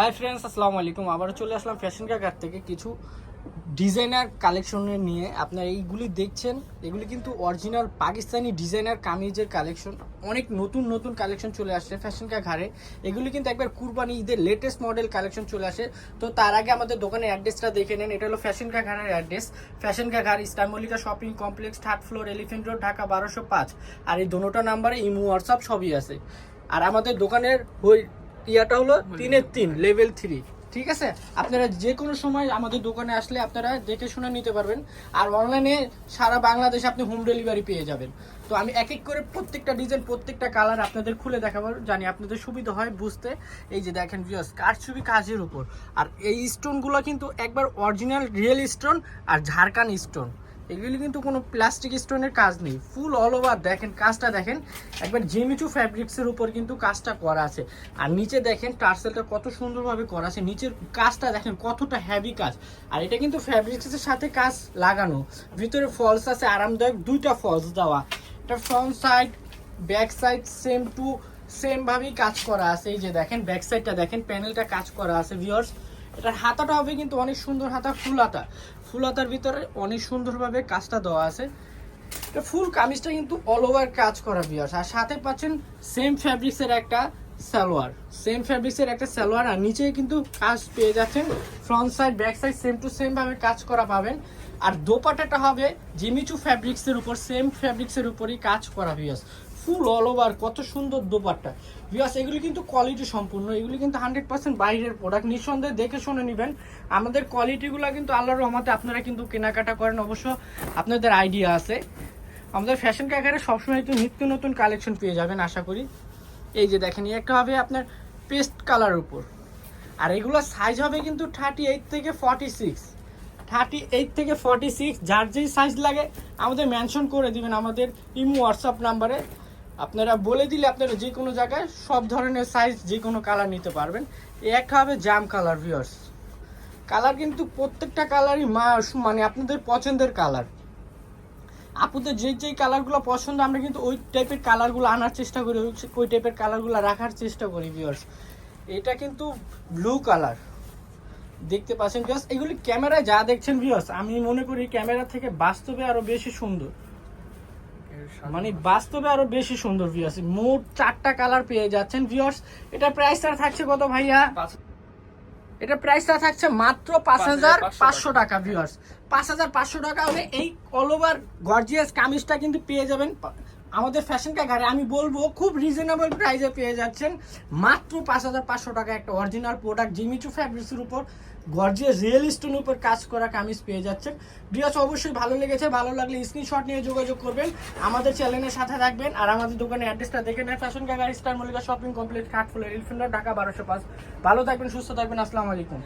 Hi friends আসসালামু আলাইকুম। আবার চলে আসলাম ফ্যাশন কাকার থেকে কিছু ডিজাইনার কালেকশনের নিয়ে। আপনারা এইগুলি দেখছেন, এগুলি কিন্তু অরিজিনাল পাকিস্তানি ডিজাইনার কামিজের কালেকশন অনেক নতুন নতুন কালেকশন চলে আসছে ফ্যাশন কা ঘাড়ে। এগুলি কিন্তু একবার কুরবানি ঈদের লেটেস্ট মডেল কালেকশন চলে আসে। তো তার আগে আমাদের দোকানের অ্যাড্রেসটা দেখে নেন। এটা হলো ফ্যাশন কা ঘাড়ের অ্যাড্রেস ফ্যাশন কা ঘাড় star Mallika shopping complex third floor elephant road Dhaka বারোশো পাঁচ। আর এই দোনোটা নাম্বারে ইমো হোয়াটসঅ্যাপ সবই আছে। আর আমাদের দোকানের ইয়াটা হলো তিনের তিন লেভেল থ্রি ঠিক আছে? আপনারা যে কোনো সময় আমাদের দোকানে আসলে আপনারা দেখে শুনে নিতে পারবেন। আর অনলাইনে সারা বাংলাদেশে আপনি হোম ডেলিভারি পেয়ে যাবেন। তো আমি এক এক করে প্রত্যেকটা ডিজাইন প্রত্যেকটা কালার আপনাদের খুলে দেখাবো জানি আপনাদের সুবিধা হয় বুঝতে। এই যে দেখেন কার ছবি কাজের উপর। আর এই স্টোনগুলো কিন্তু একবার অরিজিনাল রিয়েল স্টোন আর ঝাড়খান স্টোন এগুলি কিন্তু কোনো প্লাস্টিক স্টোনের কাজ নেই। ফুল অল ওভার দেখেন, কাজটা দেখেন, একবার জেমিচু ফ্যাব্রিক্সের উপর কিন্তু কাজটা করা আছে। আর নিচে দেখেন, টার্সেলটা কত সুন্দরভাবে করা আছে। নিচের কাজটা দেখেন, কতটা হ্যাভি কাজ। আর এটা কিন্তু ফ্যাব্রিক্সের সাথে কাজ লাগানো। ভিতরে ফলস আছে, আরামদায়ক দুইটা ফলস দেওয়া। এটা front side back side same to same ভাবেই কাজ করা আছে। এই যে দেখেন ব্যাক সাইডটা দেখেন প্যানেলটা কাজ করা আছে ভিউয়ার্স এটার হাতাটা হবে কিন্তু অনেক সুন্দর হাতা, ফুল হাতা। ফুল হাতার ভিতরে অনেক সুন্দরভাবে কাজটা দেওয়া আছে। এটা ফুল কামিজটা কিন্তু অল ওভার কাজ করা বিয়াস আর সাথে পাচ্ছেন সেম ফ্যাব্রিক্সের একটা সালোয়ার। সেম ফ্যাব্রিক্সের একটা সালোয়ার, আর নিচে কিন্তু কাজ পেয়ে যাচ্ছেন। Front side back side same to same ভাবে কাজ করা পাবেন। আর দোপাটাটা হবে জিমিচু ফ্যাব্রিক্সের উপর সেম ফ্যাব্রিক্সের উপরই কাজ করা বিয়াস ফুল অল ওভার কত সুন্দর দোপাট্টা। বিয়াস এগুলি কিন্তু কোয়ালিটি সম্পূর্ণ, এগুলি কিন্তু হান্ড্রেড পার্সেন্ট বাইরের প্রোডাক্ট নিঃসন্দেহে দেখে শুনে নেবেন। আমাদের কোয়ালিটিগুলো কিন্তু আল্লাহর রহমতে আপনারা কিন্তু কেনাকাটা করেন, অবশ্য আপনাদের আইডিয়া আছে। আমাদের ফ্যাশন কাকারে সবসময় কিন্তু নিত্য নতুন কালেকশন পেয়ে যাবেন, আশা করি। এই যে দেখেন একটা হবে আপনার পেস্ট কালার উপর। আর এগুলো সাইজ হবে কিন্তু থার্টি এইট থেকে ফর্টি সিক্স থার্টি এইট থেকে ফর্টি সিক্স যার যেই সাইজ লাগে, আমাদের মেনশন করে দিবেন আমাদের ইমো হোয়াটসঅ্যাপ নাম্বারে আপনারা বলে দিলে আপনারা যে কোনো জায়গায় সব ধরনের সাইজ যে কোনো কালার নিতে পারবেন। একটা হবে জাম কালার ভিউয়ার্স কালার কিন্তু প্রত্যেকটা কালারই মানে আপনাদের পছন্দের কালার আপনাদের যে যেই কালারগুলো পছন্দ, আমরা কিন্তু ওই টাইপের কালারগুলো আনার চেষ্টা করি, ওই- টাইপের কালারগুলো রাখার চেষ্টা করি ভিউয়ার্স এটা কিন্তু ব্লু কালার দেখতে পাচ্ছেন ভিউয়ার্স এগুলি ক্যামেরায় যা দেখছেন ভিউয়ার্স আমি মনে করি ক্যামেরা থেকে বাস্তবে আরও বেশি সুন্দর। মানে বাস্তবে আরও বেশি সুন্দর ভিউয়ার্স মোট চারটা কালার পেয়ে যাচ্ছেন ভিউয়ার্স এটা প্রাইসটা থাকছে কত ভাইয়া? এটা প্রাইসটা থাকছে মাত্র পাঁচ হাজার পাঁচশো টাকা। ভিউয়ার্স পাঁচ হাজার পাঁচশো টাকা হলে এই অল ওভার গর্জিয়াস কামিজটা কিন্তু পেয়ে যাবেন। আমাদের ফ্যাশন কাকারে আমি বলব খুব রিজনেবল প্রাইসে পেয়ে যাচ্ছেন। মাত্র পাঁচ হাজার পাঁচশো টাকা একটা অরিজিনাল প্রোডাক্ট জিমিচু ফ্যাব্রিক্সের উপর গর্জিয়াস রিয়েল স্টোনের উপর কাজ করা কামিজ পেয়ে যাচ্ছেন। বিয়াস অবশ্যই ভালো লেগেছে, ভালো লাগলে স্ক্রিনশট নিয়ে যোগাযোগ করবেন, আমাদের চ্যানেলের সাথে থাকবেন আর আমাদের দোকানের অ্যাড্রেসটা দেখে নেন। ফ্যাশন কাকার স্টার মল্লিকা শপিং কমপ্লেক্স কাঠফুলের ইলফিন্ডার ঢাকা বারোশো পাঁচ। ভালো থাকবেন, সুস্থ থাকবেন, আসসালামু আলাইকুম।